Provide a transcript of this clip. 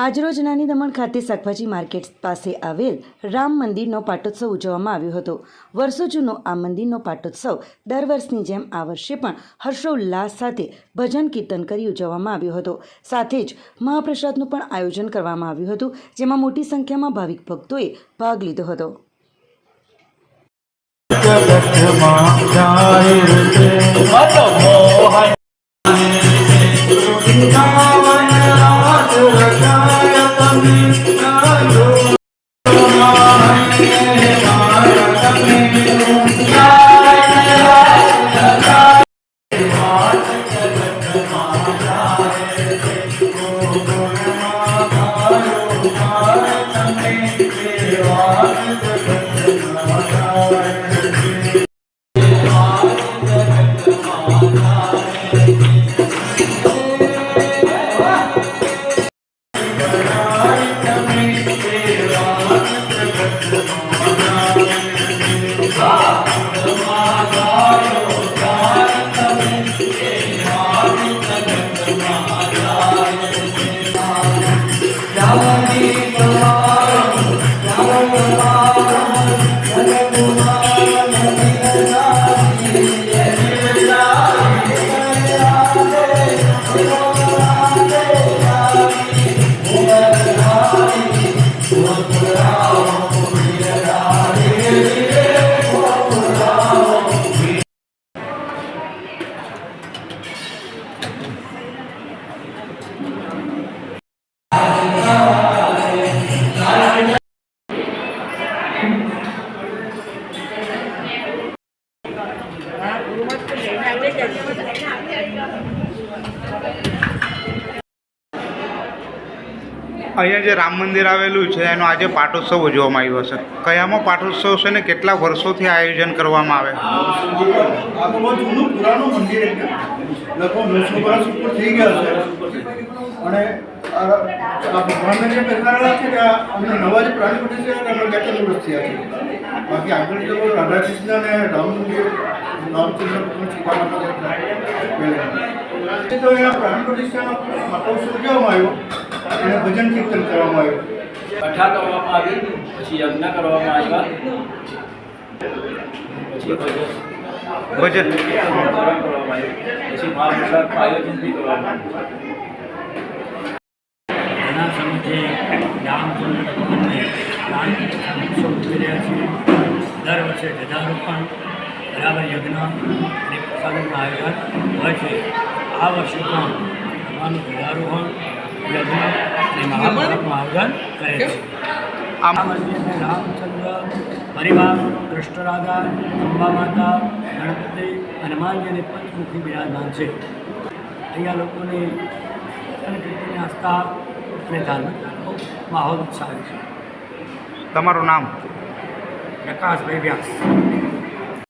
આજરોજ નાની દમણ ખાતે શાકભાજી માર્કેટ પાસે આવેલ રામ મંદિરનો પાટોત્સવ ઉજવવામાં આવ્યો હતો. વર્ષો જૂનો આ મંદિરનો પાટોત્સવ દર વર્ષની જેમ આ વર્ષે પણ હર્ષોલ્લાસ સાથે ભજન કીર્તન કરી ઉજવવામાં આવ્યો હતો. સાથે જ મહાપ્રસાદનું પણ આયોજન કરવામાં આવ્યું હતું, જેમાં મોટી સંખ્યામાં ભાવિક ભક્તોએ ભાગ લીધો હતો. Hare અહીંયા જે રામ મંદિર આવેલું છે, એનો આજે પાટોત્સવ ઉજવવામાં આવ્યો છે. કયામાં પાટોત્સવ છે ને કેટલા વર્ષોથી આયોજન કરવામાં આવે? અને પહેરાવેલા છે કે અમને નવા જે પ્રાણી બની છે એને અમે બે ત્રણ વર્ષ થયા છે બાકી આગળ જો રાધા કૃષ્ણ અને રામચંદ્ર સીતામાતા જે તો એના પ્રાણ પ્રતિષ્ઠાનો મહોત્સવ ઉજવવામાં આવ્યો. અને ભજન કીર્તન કરવામાં આવ્યું. કથા કરવામાં આવી પછી યજ્ઞ કરવામાં આવ્યા પછી ભજન. ભજન. કરવામાં આવ્યું પછી મહાપ્રસાદનું આયોજન બી કરવામાં આવ્યું. વર્ષે ગજારોપણ બરાબર યજ્ઞ અને પ્રસાદનું આયોજન હોય છે. આ વર્ષે પણ ભગવાનનું ગજારોહણ યજ્ઞ અને મહાભારતનું આયોજન કરે છે. આ મંદિરને રામચંદ્ર પરિવાર, કૃષ્ણરાધા અંબા માતા ગણપતિ હનુમાનજી અને પંચમુખી બિરાજમાન છે. અહીંયા લોકોની આસ્થા અને ધાર્મિક માહોલ ઉત્સાહ છે. તમારું નામ? Prakash Bem Vyas.